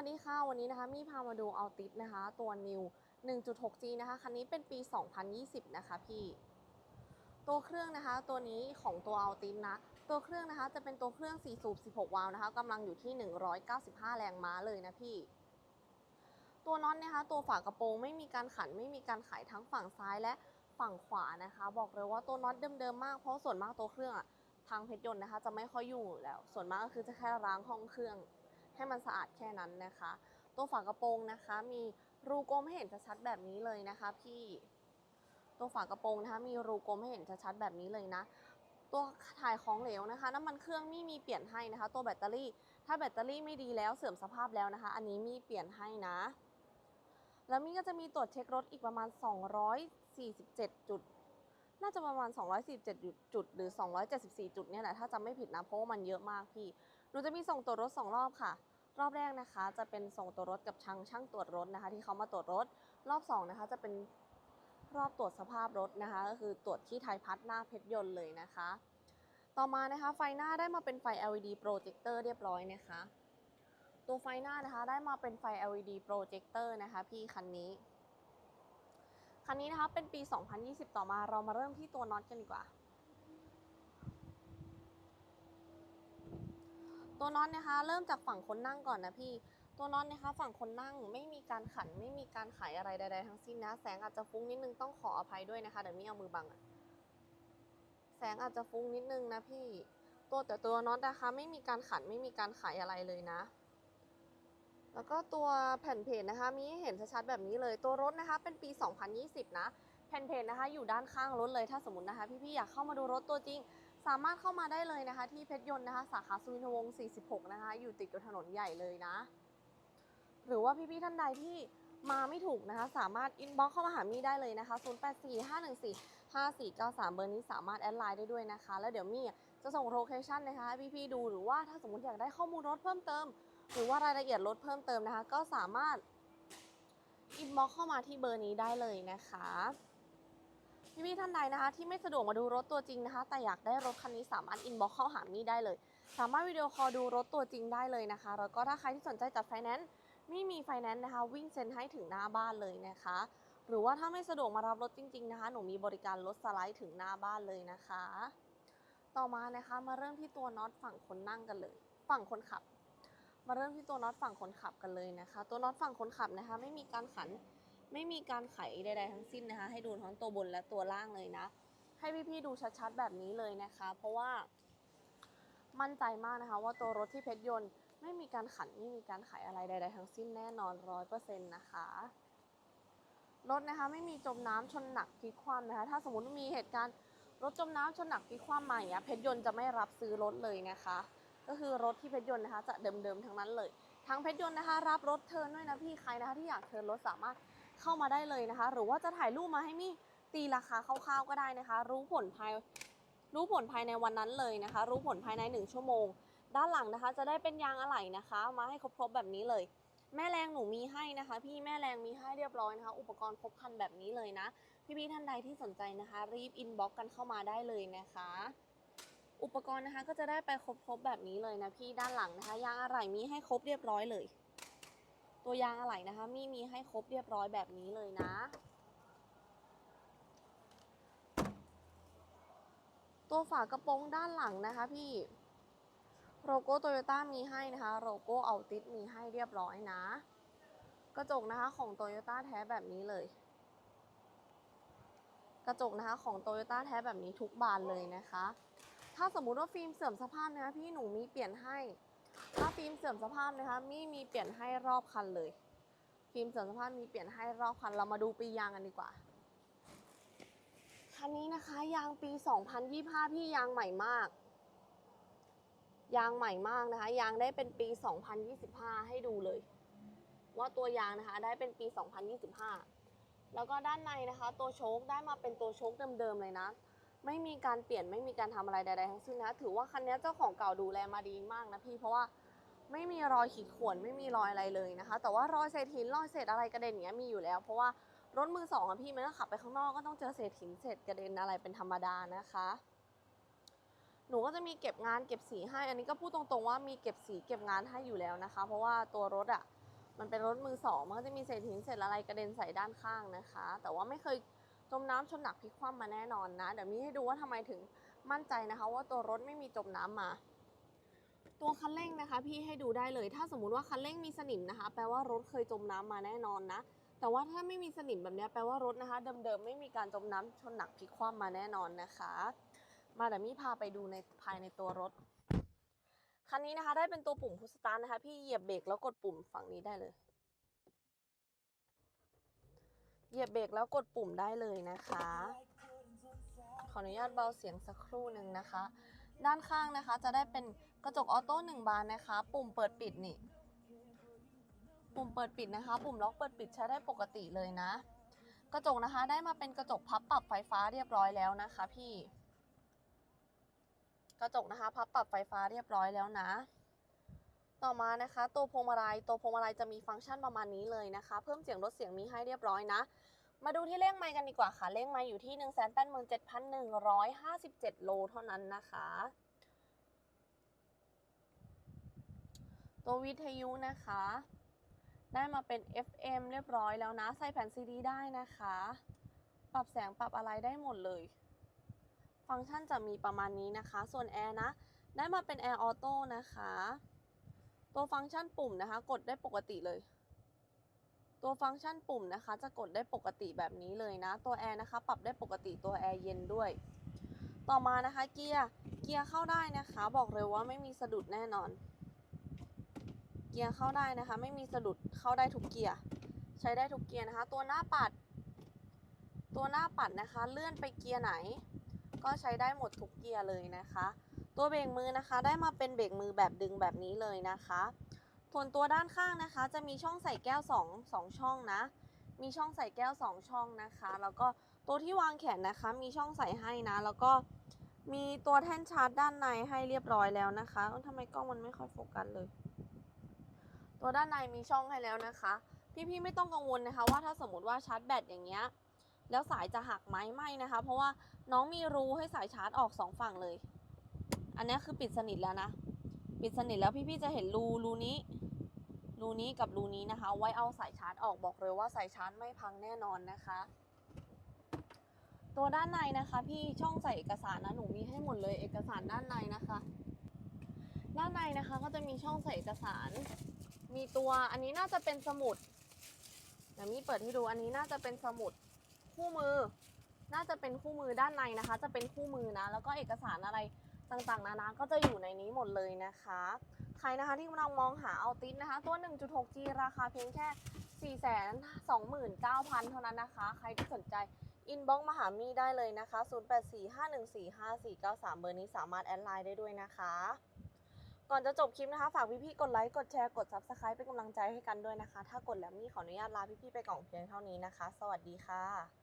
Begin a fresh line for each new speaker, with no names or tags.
สดีค่ะ วันี้นะคะมีพามาดูเอาติสนะคะ ตัว New 1.6G นะคะ คันนี้เป็นปี 2020 นะคะพี่ ตัวเครื่องนะคะ ตัวนี้ของตัวเอาติสนะ ตัวเครื่องนะคะจะเป็นตัวเครื่อง 4 สูบ 16 วาล์วนะคะกำลังอยู่ที่ 195 แรงม้าเลยนะพี่ ตัวน็อตนะคะ ตัวฝากระโปรงไม่มีการขัน ไม่มีการไขทั้งฝั่งซ้ายและฝั่งขวานะคะ บอกเลยว่าตัวน็อตเดิมๆมาก เพราะส่วนมากตัวเครื่องอะทางเพชรยนต์นะคะ จะไม่ค่อยอยู่แล้ว ส่วนมากก็คือจะแค่ล้างห้องเครื่อง ให้มันสะอาดแค่นั้นนะคะ ตัวฝากระโปรงนะคะ มีรูกลมให้เห็นชัดๆแบบนี้เลยนะคะ พี่ตัวฝากระโปรงนะคะมีรูกลมให้เห็นชัดๆแบบนี้เลยนะตัวถ่ายของเหลวนะคะ น้ำมันเครื่องมีมีเปลี่ยนให้นะคะ ตัวแบตเตอรี่ ถ้าแบตเตอรี่ไม่ดีแล้วเสื่อมสภาพแล้วนะคะ อันนี้มีเปลี่ยนให้นะ แล้วมีก็จะมีตรวจเช็ครถอีกประมาณ 247 จุด น่าจะประมาณ 247 จุด หรือ 274 จุดเนี่ยแหละถ้าจำไม่ผิดนะเพราะว่ามันเยอะมากพี่หนูจะมีส่งตรวจรถ 2 รอบค่ะ รอบแรกนะคะ จะเป็นส่งตรวรถกับช่างช่างตรวจรถนะคะ ที่เขามาตรวจรถ รอบ2นะคะจะเป็นรอบตรวจสภาพรถนะคะก็คือตรวจที่ไทยพัฒหน้าเพชรยนต์เลยนะคะ ต่อมานะคะไฟหน้าได้มาเป็นไฟ LED โปรเจคเตอร์เรียบร้อยนะคะ ตัวไฟหน้านะคะได้มาเป็นไฟ LED โปรเจคเตอร์นะคะพี่คันนี้คันนี้นะคะเป็นปี 2020 ต่อมาเรามาเริ่มที่ตัวน็อตกันดีกว่า ตัวน็อตนะคะ เริ่มจากฝั่งคนนั่งก่อนนะพี่ ตัวน็อตนะคะ ฝั่งคนนั่งไม่มีการขันไม่มีการไขอะไรใดๆทั้งสิ้นนะ แสงอาจจะฟุ้งนิดนึงต้องขออภัยด้วยนะคะเดี๋ยวมีเอามือบังอะแสงอาจจะฟุ้งนิดนึงนะพี่ ตัวแต่ตัวน็อตนะคะ ไม่มีการขันไม่มีการไขอะไรเลยนะ แล้วก็ตัวแผ่นเพจนะคะ มีให้เห็นชัดๆแบบนี้เลย ตัวรถนะคะ เป็นปี 2020 นะแผ่นเพจนะคะ อยู่ด้านข้างรถเลยถ้าสมมตินะคะ พี่ๆอยากเข้ามาดูรถตัวจริง สามารถเข้ามาได้เลยนะคะ ที่เพชรยนต์นะคะ สาขาสุวินทวงศ์46 นะคะ อยู่ติดกับถนนใหญ่เลยนะ หรือว่าพี่ๆท่านใดที่มาไม่ถูกนะคะ สามารถอินบ็อกเข้ามาหามี่ได้เลยนะคะ 0845145493 เบอร์นี้สามารถแอดไลน์ได้ด้วยนะคะ แล้วเดี๋ยวมี่จะส่งโลเคชั่นนะคะให้พี่ๆดูหรือว่าถ้าสมมติอยากได้ข้อมูลรถเพิ่มเติม หรือว่ารายละเอียดรถเพิ่มเติมนะคะ ก็สามารถอินบ็อกเข้ามาที่เบอร์นี้ได้เลยนะคะ พี่ๆท่านใดนะคะ ที่ไม่สะดวกมาดูรถตัวจริงนะคะ แต่อยากได้รถคันนี้สามารถอินบ็อกเข้าหามี่ได้เลย สามารถวิดีโอคอลดูรถตัวจริงได้เลยนะคะ แล้วก็ถ้าใครที่สนใจจัดไฟแนนซ์มี่มีไฟแนนซ์นะคะ วิ่งเซ็นให้ถึงหน้าบ้านเลยนะคะ หรือว่าถ้าไม่สะดวกมารับรถจริง ๆนะคะ หนูมีบริการรถสไลด์ถึงหน้าบ้านเลยนะคะ ต่อมานะคะมาเริ่มที่ตัวน็อตฝั่งคนนั่งกันเลย ฝั่งคนขับ มาเริ่มที่ตัวน็อตฝั่งคนขับกันเลยนะคะ ตัวน็อตฝั่งคนขับนะคะ ไม่มีการขัน ไม่มีการไขใดๆทั้งสิ้นนะคะ ให้ดูทั้งตัวบนและตัวล่างเลยนะ ให้พี่ๆดูชัดๆแบบนี้เลยนะคะ เพราะว่ามั่นใจมากนะคะ ว่าตัวรถที่เพชรยนต์ไม่มีการขันไม่มีการไขอะไรใด ๆ ทั้งสิ้นแน่นอนร้อยเปอร์เซ็นต์นะคะรถนะคะไม่มีจมน้ำชนหนักพลิกคว่ำนะคะ ถ้าสมมติมีเหตุการณ์รถจมน้ำชนหนักพลิกคว่ำมาอย่างเงี้ยเพชรยนต์จะไม่รับซื้อรถเลยนะคะ ก็คือรถที่เพชรยนต์นะคะจะเดิมๆทั้งนั้นเลยทางเพชรยนต์นะคะ รับรถเทิร์นด้วยนะพี่ใครนะคะที่อยากเทิร์นรถสามารถ เข้ามาได้เลยนะคะ หรือว่าจะถ่ายรูปมาให้มี่ตีราคาคร่าวๆก็ได้นะคะ รู้ผลภายรู้ผลภายในวันนั้นเลยนะคะ รู้ผลภายใน 1 ชั่วโมง ด้านหลังนะคะ จะได้เป็นยางอะไหล่นะคะ มาให้ครบๆแบบนี้เลย แม่แรงหนูมีให้นะคะ พี่แม่แรงมีให้เรียบร้อยนะคะ อุปกรณ์ครบคันแบบนี้เลยนะ พี่ๆท่านใดที่สนใจนะคะ รีบอินบ็อกกันเข้ามาได้เลยนะคะ อุปกรณ์นะคะก็จะได้ไปครบๆแบบนี้เลยนะพี่ด้านหลังนะคะ ยางอะไหล่มีให้ครบเรียบร้อยเลย ตัวยางอะไหล่นะคะมีมีให้ครบเรียบร้อยแบบนี้เลยนะ ตัวฝากระโปรงด้านหลังนะคะพี่โลโก้โตโยต้ามีให้นะคะโลโก้เอาติสมีให้เรียบร้อยนะ กระจกนะคะของโตโยต้าแท้แบบนี้เลย กระจกนะคะของโตโยต้าแท้แบบนี้ทุกบานเลยนะคะ ถ้าสมมุติว่าฟิล์มเสื่อมสภาพนะคะพี่หนูมีเปลี่ยนให้ ถ้าฟิล์มเสื่อมสภาพนะคะมีมีเปลี่ยนให้รอบคันเลย ฟิล์มเสื่อมสภาพมีเปลี่ยนให้รอบคันเรามาดูปียางกันดีกว่าคันนี้นะคะยางปี 2025 พี่ยางใหม่มาก ยางใหม่มากนะคะ ยางได้เป็นปี 2025 ให้ดูเลย ว่าตัวยางนะคะได้เป็นปี 2025 แล้วก็ด้านในนะคะ ตัวโชคได้มาเป็นตัวโชคเดิมๆเลยนะ ไม่มีการเปลี่ยนไม่มีการทำอะไรใดๆทั้งสิ้นนะ ถือว่าคันนี้เจ้าของเก่าดูแลมาดีมากนะพี่เพราะว่าไม่มีรอยขีดข่วนไม่มีรอยอะไรเลยนะคะ แต่ว่ารอยเศษหินรอยเศษอะไรกระเด็นอย่างเงี้ยมีอยู่แล้ว เพราะว่ารถมือสองอะพี่มันก็ขับไปข้างนอกก็ต้องเจอเศษหินเศษกระเด็นอะไรเป็นธรรมดานะคะ หนูก็จะมีเก็บงานเก็บสีให้ อันนี้ก็พูดตรงๆว่ามีเก็บสีเก็บงานให้อยู่แล้วนะคะ เพราะว่าตัวรถอะมันเป็นรถมือสองมันก็จะมีเศษหินเศษอะไรกระเด็นใส่ด้านข้างนะคะ แต่ว่าไม่เคย จมน้ำชนหนักพลิกคว่ำมาแน่นอนนะ เดี๋ยวมีให้ดูว่าทำไมถึงมั่นใจนะคะ ว่าตัวรถไม่มีจมน้ำมา ตัวคันเร่งนะคะ พี่ให้ดูได้เลย ถ้าสมมุติว่าคันเร่งมีสนิมนะคะ แปลว่ารถเคยจมน้ำมาแน่นอนนะ แต่ว่าถ้าไม่มีสนิมแบบนี้แปลว่ารถนะคะ เดิมๆไม่มีการจมน้ำชนหนักพลิกคว่ำมาแน่นอนนะคะ มาเดี๋ยวมี่พาไปดูในภายในตัวรถคันนี้นะคะได้เป็นตัวปุ่มพุชสตาร์ทนะคะ พี่เหยียบเบรกแล้วกดปุ่มฝั่งนี้ได้เลย เหยียบเบรกแล้วกดปุ่มได้เลยนะคะ ขออนุญาตเบาเสียงสักครู่หนึ่งนะคะ ด้านข้างนะคะจะได้เป็นกระจกออโต้หนึ่งบานนะคะ ปุ่มเปิดปิดนี่ ปุ่มเปิดปิดนะคะ ปุ่มล็อกเปิดปิดใช้ได้ปกติเลยนะ กระจกนะคะได้มาเป็นกระจกพับปรับไฟฟ้าเรียบร้อยแล้วนะคะ พี่ กระจกนะคะ พับปรับไฟฟ้าเรียบร้อยแล้วนะ ต่อมานะคะ ตัวพวงมาลัยตัวพวงมาลัยจะมีฟังก์ชันประมาณนี้เลยนะคะ เพิ่มเสียงลดเสียงมีให้เรียบร้อยนะ มาดูที่เลขไมค์กันดีกว่าค่ะ เลขไมค์อยู่ที่ 1 8 7 1 5 7 โลเท่านั้นนะคะ ตัววิทยุนะคะ ได้มาเป็น FM เรียบร้อยแล้วนะ ใส่แผ่นซีดีได้นะคะ ปรับแสงปรับอะไรได้หมดเลย ฟังก์ชันจะมีประมาณนี้นะคะ ส่วนแอร์นะ ได้มาเป็นแอร์ออโต้นะคะ ตัวฟังก์ชันปุ่มนะคะ กดได้ปกติเลย ตัวฟังก์ชันปุ่มนะคะ จะกดได้ปกติแบบนี้เลยนะ ตัวแอร์นะคะ ปรับได้ปกติตัวแอร์เย็นด้วย ต่อมานะคะเกียร์ เกียร์เข้าได้นะคะ บอกเลยว่าไม่มีสะดุดแน่นอน เกียร์เข้าได้นะคะ ไม่มีสะดุด เข้าได้ทุกเกียร์ ใช้ได้ทุกเกียร์นะคะ ตัวหน้าปัด ตัวหน้าปัดนะคะ เลื่อนไปเกียร์ไหน ก็ใช้ได้หมดทุกเกียร์เลยนะคะ ตัวเบรกมือนะคะ ได้มาเป็นเบรกมือแบบดึงแบบนี้เลยนะคะส่วนตัวด้านข้างนะคะ จะมีช่องใส่แก้ว2 2ช่องนะ มีช่องใส่แก้ว 2 ช่องนะคะ แล้วก็ตัวที่วางแขนนะคะ มีช่องใส่ให้นะ แล้วก็มีตัวแท่นชาร์จด้านในให้เรียบร้อยแล้วนะคะเอ้าทำไมกล้องมันไม่ค่อยโฟกัสเลย ตัวด้านในมีช่องให้แล้วนะคะ พี่ๆไม่ต้องกังวลนะคะ ว่าถ้าสมมติว่าชาร์จแบตอย่างเงี้ย แล้วสายจะหักไหมไม่นะคะ เพราะว่าน้องมีรูให้สายชาร์จออกสองฝั่งเลย อันนี้คือปิดสนิทแล้วนะ ปิดสนิทแล้วพี่ๆจะเห็นรูรูนี้ รูนี้กับรูนี้นะคะ ไว้เอาสายชาร์จออกบอกเลยว่าสายชาร์จไม่พังแน่นอนนะคะ ตัวด้านในนะคะ พี่ช่องใส่เอกสารนะหนูมีให้หมดเลยเอกสารด้านในนะคะ ด้านในนะคะก็จะมีช่องใส่เอกสาร มีตัวอันนี้น่าจะเป็นสมุดเดี๋ยวมีเปิดให้ดูอันนี้น่าจะเป็นสมุดคู่มือ น่าจะเป็นคู่มือด้านในนะคะ จะเป็นคู่มือนะ แล้วก็เอกสารอะไร ต่างๆ นานาก็จะอยู่ในนี้หมดเลยนะคะ ใครนะคะที่กำลังมองหาเอาติสนะคะ ตัว 1.6G ราคาเพียงแค่ 429,000 เท่านั้นนะคะ ใครที่สนใจอินบ็อกมาหามี่ได้เลยนะคะ 0845145493 เบอร์นี้สามารถแอดไลน์ได้ด้วยนะคะ ก่อนจะจบคลิปนะคะ ฝากพี่ๆกดไลค์ กดแชร์ กด Subscribe เป็นกำลังใจให้กันด้วยนะคะ ถ้ากดแล้วมี่ขออนุญาตลาพี่ๆไปก่อนเพียงเท่านี้นะคะ สวัสดีค่ะ